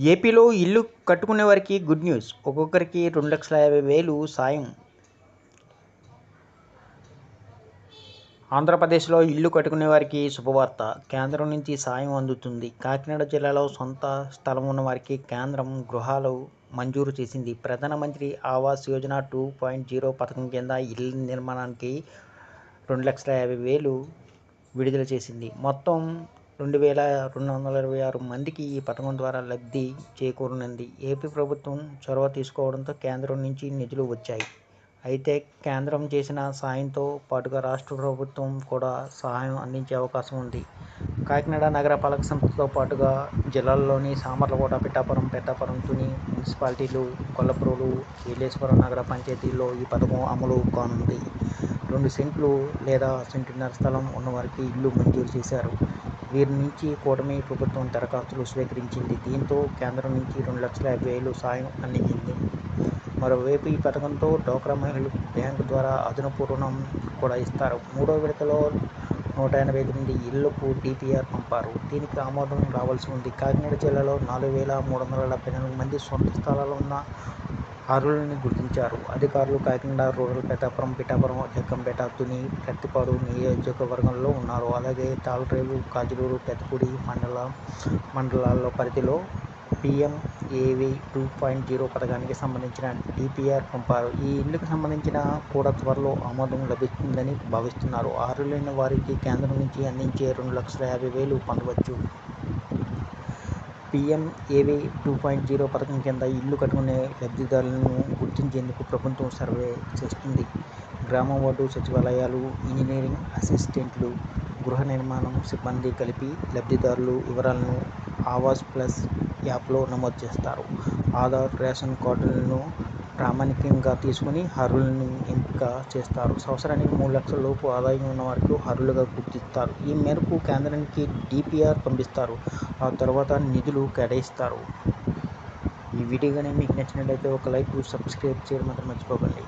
ఏపీలో ఇల్లు కట్టుకునే వారికి గుడ్ న్యూస్. ఒక్కొక్కరికి రెండు లక్షల యాభై వేలు సాయం. ఆంధ్రప్రదేశ్లో ఇల్లు కట్టుకునే వారికి శుభవార్త. కేంద్రం నుంచి సాయం అందుతుంది. కాకినాడ జిల్లాలో సొంత స్థలం ఉన్న వారికి కేంద్రం గృహాలు మంజూరు చేసింది. Pradhan Mantri Awas Yojana two point zero పథకం కింద ఇల్లు నిర్మాణానికి రెండు లక్షల యాభై వేలు విడుదల చేసింది. మొత్తం రెండు వేల రెండు వందల ఇరవై ఆరు మందికి ఈ పథకం ద్వారా లబ్ధి చేకూరనుంది. ఏపీ ప్రభుత్వం చొరవ తీసుకోవడంతో కేంద్రం నుంచి నిధులు వచ్చాయి. అయితే కేంద్రం చేసిన సాయంతో పాటుగా రాష్ట్ర ప్రభుత్వం కూడా సహాయం అందించే అవకాశం ఉంది. కాకినాడ నగరపాలక సంస్థతో పాటుగా జిల్లాల్లోని సామర్లకోట పిఠాపురం పెద్దాపురం తుని మున్సిపాలిటీలు కొల్లప్రోలు విలేశ్వరం నగర పంచాయతీల్లో ఈ పథకం అమలు కానుంది. రెండు సెంట్లు లేదా సెంటున్నర స్థలం ఉన్నవారికి ఇల్లు మంజూరు చేశారు. వీరి నుంచి కూటమి ప్రభుత్వం దరఖాస్తులు స్వీకరించింది. దీంతో కేంద్రం నుంచి రెండు లక్షల యాభై వేలు సాయం అందించింది మరోవైపు ఈ పథకంతో డోక్రా మహిళలు బ్యాంకు ద్వారా అదనపు రుణం కూడా ఇస్తారు. మూడో విడతలో నూట ఎనభై ఎనిమిది ఇళ్ళకు డిపిఆర్ పంపారు. దీనికి ఆమోదం రావాల్సి ఉంది. కాకినాడ జిల్లాలో నాలుగు వేల మూడు వందల డెబ్బై నాలుగు మంది సొంత స్థలాలు ఉన్న అర్హులని గుర్తించారు. అధికారులు కాకినాడ రూరల్ పెద్దాపురం పిఠాపురం జగ్గంపేట తుని ప్రత్తిపాడు నియోజకవర్గంలో ఉన్నారు. అలాగే తాళరేవు కాజులూరు పెద్దపూడి మండల మండలాల్లో పరిధిలో ఏవీ టూ పాయింట్ జీరో పథకానికి సంబంధించిన డిపిఆర్ పంపారు. ఈ ఇళ్ళకు సంబంధించిన కూడా త్వరలో ఆమోదం లభిస్తుందని భావిస్తున్నారు. అర్హులైన వారికి కేంద్రం నుంచి అందించే రెండు లక్షల యాభై వేలు పొందవచ్చు. పిఎంఏవై టూ పాయింట్ జీరో పథకం కింద ఇల్లు కట్టుకునే లబ్ధిదారులను గుర్తించేందుకు ప్రభుత్వం సర్వే చేస్తుంది. గ్రామ వార్డు సచివాలయాలు ఇంజనీరింగ్ అసిస్టెంట్లు గృహ నిర్మాణం సిబ్బంది కలిపి లబ్ధిదారులు వివరాలను ఆవాస్ ప్లస్ యాప్లో నమోదు చేస్తారు. ఆధార్ రేషన్ కార్డులను ప్రామాణికంగా తీసుకుని అర్హులను ఎంపిక చేస్తారు. సంవత్సరానికి మూడు లక్షల లోపు ఆదాయం ఉన్న వారికి అర్హులుగా గుర్తిస్తారు. ఈ మేరకు కేంద్రానికి డిపిఆర్ పంపిస్తారు. ఆ తర్వాత నిధులు కేటాయిస్తారు. ఈ వీడియో కానీ మీకు నచ్చినట్లయితే ఒక లైక్ సబ్స్క్రైబ్ చేయడం మాత్రం మర్చిపోకండి.